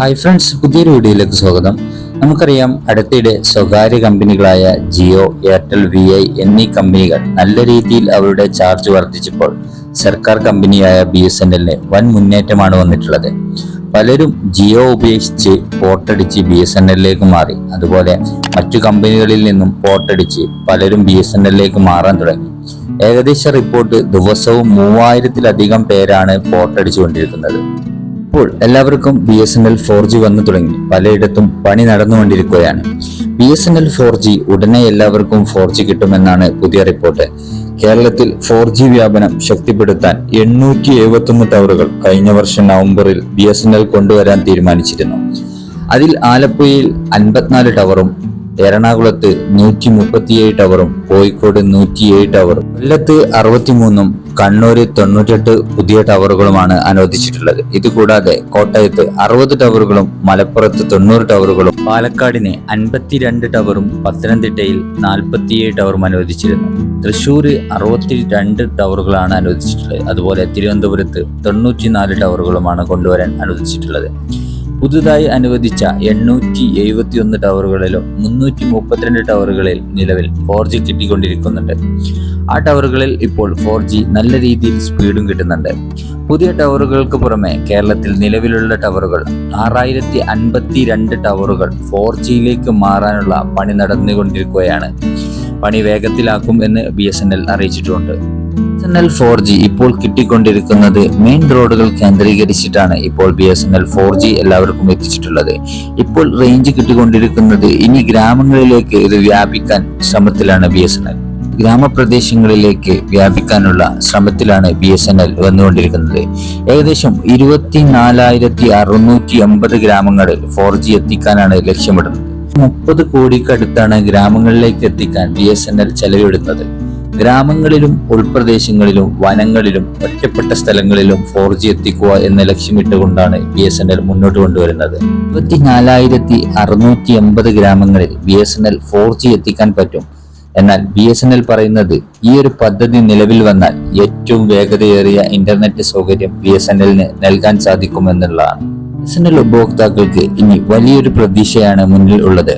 Hi friends പുതിയൊരു വീഡിയോയിലേക്ക് സ്വാഗതം. നമുക്കറിയാം അടുത്തിടെ സ്വകാര്യ കമ്പനികളായ ജിയോ എയർടെൽ വി ഐ എന്നീ കമ്പനികൾ നല്ല രീതിയിൽ അവരുടെ ചാർജ് വർദ്ധിച്ചപ്പോൾ സർക്കാർ കമ്പനിയായ ബി എസ് എൻ എല്ലിന് വൻ മുന്നേറ്റമാണ് വന്നിട്ടുള്ളത്. പലരും ജിയോ ഉപേക്ഷിച്ച് പോർട്ടടിച്ച് ബി എസ് എൻ എല്ലിലേക്ക് മാറി. അതുപോലെ മറ്റു കമ്പനികളിൽ നിന്നും പോർട്ടടിച്ച് പലരും ബി എസ് എൻ എല്ലിലേക്ക് മാറാൻ തുടങ്ങി. ഏകദേശ റിപ്പോർട്ട് ദിവസവും മൂവായിരത്തിലധികം പേരാണ് പോർട്ടടിച്ചുകൊണ്ടിരിക്കുന്നത് ഇപ്പോൾ എല്ലാവർക്കും B S N L four G വന്നു തുടങ്ങി. പലയിടത്തും പണി നടന്നുകൊണ്ടിരിക്കുകയാണ്. B S N L four G ഉടനെ എല്ലാവർക്കും ഫോർ ജി കിട്ടുമെന്നാണ് പുതിയ റിപ്പോർട്ട്. കേരളത്തിൽ ഫോർ ജി വ്യാപനം ശക്തിപ്പെടുത്താൻ എണ്ണൂറ്റി എഴുപത്തൊന്ന് ടവറുകൾ കഴിഞ്ഞ വർഷം നവംബറിൽ ബി എസ് എൻ എൽ കൊണ്ടുവരാൻ തീരുമാനിച്ചിരുന്നു. അതിൽ ആലപ്പുഴയിൽ അൻപത്തിനാല് ടവറും എറണാകുളത്ത് നൂറ്റി മുപ്പത്തിയേഴ് ടവറും കോഴിക്കോട് നൂറ്റിയേഴ് ടവറും കൊല്ലത്ത് അറുപത്തിമൂന്നും കണ്ണൂര് തൊണ്ണൂറ്റെട്ട് പുതിയ ടവറുകളുമാണ് അനുവദിച്ചിട്ടുള്ളത്. ഇതുകൂടാതെ കോട്ടയത്ത് അറുപത് ടവറുകളും മലപ്പുറത്ത് തൊണ്ണൂറ് ടവറുകളും പാലക്കാടിന് അൻപത്തിരണ്ട് ടവറും പത്തനംതിട്ടയിൽ നാൽപ്പത്തിയേഴ് ടവറും അനുവദിച്ചിരുന്നു. തൃശൂർ അറുപത്തി രണ്ട് ടവറുകളാണ് അനുവദിച്ചിട്ടുള്ളത്. അതുപോലെ തിരുവനന്തപുരത്ത് തൊണ്ണൂറ്റിനാല് ടവറുകളുമാണ് കൊണ്ടുവരാൻ അനുവദിച്ചിട്ടുള്ളത്. പുതുതായി അനുവദിച്ച എണ്ണൂറ്റി എഴുപത്തിയൊന്ന് ടവറുകളിലും മുന്നൂറ്റി മുപ്പത്തിരണ്ട് ടവറുകളിൽ നിലവിൽ ഫോർ ജി കിട്ടിക്കൊണ്ടിരിക്കുന്നുണ്ട്. ആ ടവറുകളിൽ ഇപ്പോൾ ഫോർ ജി നല്ല രീതിയിൽ സ്പീഡും കിട്ടുന്നുണ്ട്. പുതിയ ടവറുകൾക്ക് പുറമെ കേരളത്തിൽ നിലവിലുള്ള ടവറുകൾ ആറായിരത്തി അൻപത്തി രണ്ട് ടവറുകൾ ഫോർ ജിയിലേക്ക് മാറാനുള്ള പണി നടന്നുകൊണ്ടിരിക്കുകയാണ്. പണി വേഗത്തിലാക്കും എന്ന് ബി അറിയിച്ചിട്ടുണ്ട്. എൻ എൽ ഫോർ ജി ഇപ്പോൾ കിട്ടിക്കൊണ്ടിരിക്കുന്നത് മെയിൻ റോഡുകൾ കേന്ദ്രീകരിച്ചിട്ടാണ് ഇപ്പോൾ B S N L four G എല്ലാവർക്കും എത്തിച്ചിട്ടുള്ളത്. ഇപ്പോൾ റേഞ്ച് കിട്ടിക്കൊണ്ടിരിക്കുന്നത് ഇനി ഗ്രാമങ്ങളിലേക്ക് ഇത് വ്യാപിക്കാൻ ശ്രമത്തിലാണ് ബി എസ് എൻ എൽ. ഗ്രാമപ്രദേശങ്ങളിലേക്ക് വ്യാപിക്കാനുള്ള ശ്രമത്തിലാണ് ബി എസ് എൻ എൽ വന്നുകൊണ്ടിരിക്കുന്നത്. ഏകദേശം ഇരുപത്തിനാലായിരത്തി അറുന്നൂറ്റി എൺപത് ഗ്രാമങ്ങളിൽ ഫോർ ജി എത്തിക്കാനാണ് ലക്ഷ്യമിടുന്നത്. മുപ്പത് കോടിക്കടുത്താണ് ഗ്രാമങ്ങളിലേക്ക് എത്തിക്കാൻ ബി എസ് എൻ എൽ ചെലവിടുന്നത്. ഗ്രാമങ്ങളിലും ഉൾപ്രദേശങ്ങളിലും വനങ്ങളിലും ഒറ്റപ്പെട്ട സ്ഥലങ്ങളിലും ഫോർ ജി എത്തിക്കുക എന്ന ലക്ഷ്യമിട്ടുകൊണ്ടാണ് ബി എസ് എൻ എൽ മുന്നോട്ട് കൊണ്ടുവരുന്നത്. ഇരുപത്തിനാലായിരത്തി അറുന്നൂറ്റി എൺപത് ഗ്രാമങ്ങളിൽ B S N L four G എത്തിക്കാൻ പറ്റും. എന്നാൽ ബി എസ് എൻ എൽ പറയുന്നത് ഈ ഒരു പദ്ധതി നിലവിൽ വന്നാൽ ഏറ്റവും വേഗതയേറിയ ഇന്റർനെറ്റ് സൗകര്യം ബി എസ് എൻ എല്ലിന് നൽകാൻ സാധിക്കുമെന്നുള്ളതാണ്. എൻ ഉപഭോക്താക്കൾക്ക് ഇനി വലിയൊരു പ്രതീക്ഷയാണ് മുന്നിൽ ഉള്ളത്.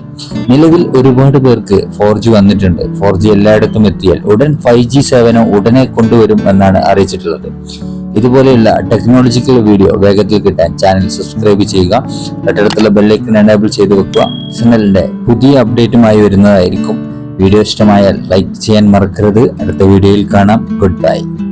നിലവിൽ ഒരുപാട് പേർക്ക് ഫോർ ജി വന്നിട്ടുണ്ട്. ഫോർ ജി എല്ലായിടത്തും എത്തിയാൽ ഉടൻ ഫൈവ് ജി സേവനം ഉടനെ കൊണ്ടുവരും എന്നാണ് അറിയിച്ചിട്ടുള്ളത്. ഇതുപോലെയുള്ള ടെക്നോളജിക്കൽ വീഡിയോ വേഗത്തിൽ കിട്ടാൻ ചാനൽ സബ്സ്ക്രൈബ് ചെയ്യുക. തൊട്ടടുത്തുള്ള ബെല്ലൈക്കൺ എനേബിൾ ചെയ്ത് വെക്കുക. സിനലിന്റെ പുതിയ അപ്ഡേറ്റുമായി വരുന്നതായിരിക്കും. വീഡിയോ ഇഷ്ടമായാൽ ലൈക്ക് ചെയ്യാൻ മറക്കരുത്. അടുത്ത വീഡിയോയിൽ കാണാം. Good bye